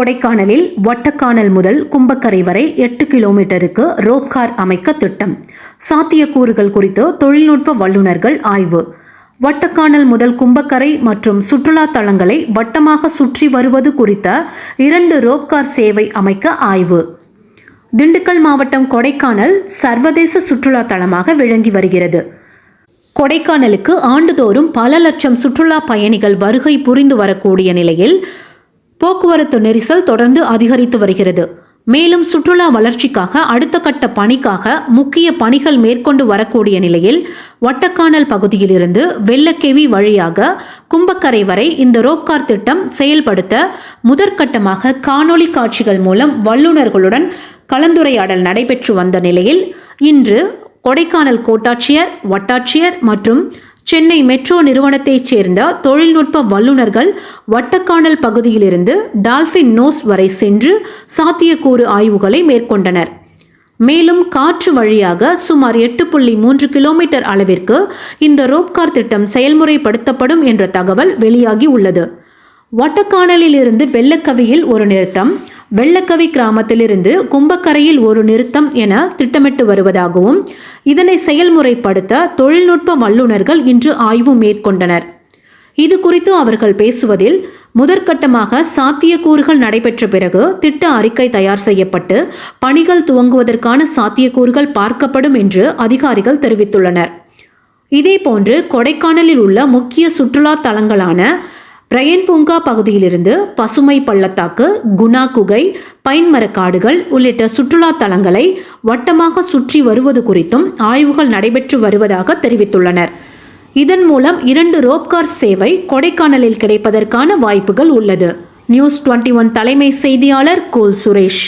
கொடைக்கானலில் வட்டக்கானல் முதல் கும்பக்கரை வரை எட்டு கிலோமீட்டருக்கு ரோப் கார் அமைக்க திட்டம். சாத்தியக்கூறுகள் குறித்து தொழில்நுட்ப வல்லுநர்கள் ஆய்வு. வட்டக்கானல் முதல் கும்பக்கரை மற்றும் சுற்றுலா தலங்களை வட்டமாக சுற்றி வருவது குறித்த இரண்டு ரோப்கார் சேவை அமைக்க ஆய்வு. திண்டுக்கல் மாவட்டம் கொடைக்கானல் சர்வதேச சுற்றுலா தலமாக விளங்கி வருகிறது. கொடைக்கானலுக்கு ஆண்டுதோறும் பல லட்சம் சுற்றுலா பயணிகள் வருகை புரிந்து வரக்கூடிய நிலையில் போக்குவரத்து நெரிசல் தொடர்ந்து அதிகரித்து வருகிறது. மேலும் சுற்றுலா வளர்ச்சிக்காக அடுத்த கட்ட பணிக்காக முக்கிய பணிகள் மேற்கொண்டு வரக்கூடிய நிலையில் வட்டக்கானல் பகுதியிலிருந்து வெள்ளக்கேவி வழியாக கும்பக்கரை வரை இந்த ரோப்கார் திட்டம் செயல்படுத்த முதற்கட்டமாக காணொளி காட்சிகள் மூலம் வல்லுநர்களுடன் கலந்துரையாடல் நடைபெற்று வந்த நிலையில் இன்று கொடைக்கானல் கோட்டாட்சியர் வட்டாட்சியர் மற்றும் சென்னை மெட்ரோ நிறுவனத்தைச் சேர்ந்த தொழில்நுட்ப வல்லுநர்கள் வட்டக்கானல் பகுதியிலிருந்து டால்பின் நோஸ் வரை சென்று சாத்தியக்கூறு ஆய்வுகளை மேற்கொண்டனர். மேலும் காற்று வழியாக சுமார் எட்டு புள்ளி மூன்று கிலோமீட்டர் அளவிற்கு இந்த ரோப்கார் திட்டம் செயல்முறைப்படுத்தப்படும் என்ற தகவல் வெளியாகி உள்ளது. வட்டக்கானலில் இருந்து வெள்ளக்கவியில் ஒரு நிறுத்தம் வெள்ளக்கவி கிராமத்திலிருந்து கும்பக்கரையில் ஒரு நிறுத்தம் என திட்டமிட்டு வருவதாகவும் இதனை செயல்முறைப்படுத்த தொழில்நுட்ப வல்லுநர்கள் இன்று ஆய்வு மேற்கொண்டனர். இது குறித்து அவர்கள் பேசுவதில் முதற்கட்டமாக சாத்தியக்கூறுகள் நடைபெற்ற பிறகு திட்ட அறிக்கை தயார் செய்யப்பட்டு பணிகள் துவங்குவதற்கான சாத்தியக்கூறுகள் பார்க்கப்படும் என்று அதிகாரிகள் தெரிவித்துள்ளனர். இதேபோன்று கொடைக்கானலில் உள்ள முக்கிய சுற்றுலா தலங்களான ரயன் பூங்கா பகுதியிலிருந்து பசுமை பள்ளத்தாக்கு குணா குகை பைன்மரக்காடுகள் உள்ளிட்ட சுற்றுலா தலங்களை வட்டமாக சுற்றி வருவது குறித்தும் ஆய்வுகள் நடைபெற்று வருவதாக தெரிவித்துள்ளனர். இதன் மூலம் இரண்டு ரோப்கார் சேவை கொடைக்கானலில் கிடைப்பதற்கான வாய்ப்புகள் உள்ளது. நியூஸ் டுவெண்ட்டி ஒன் தலைமை செய்தியாளர் கோல் சுரேஷ்.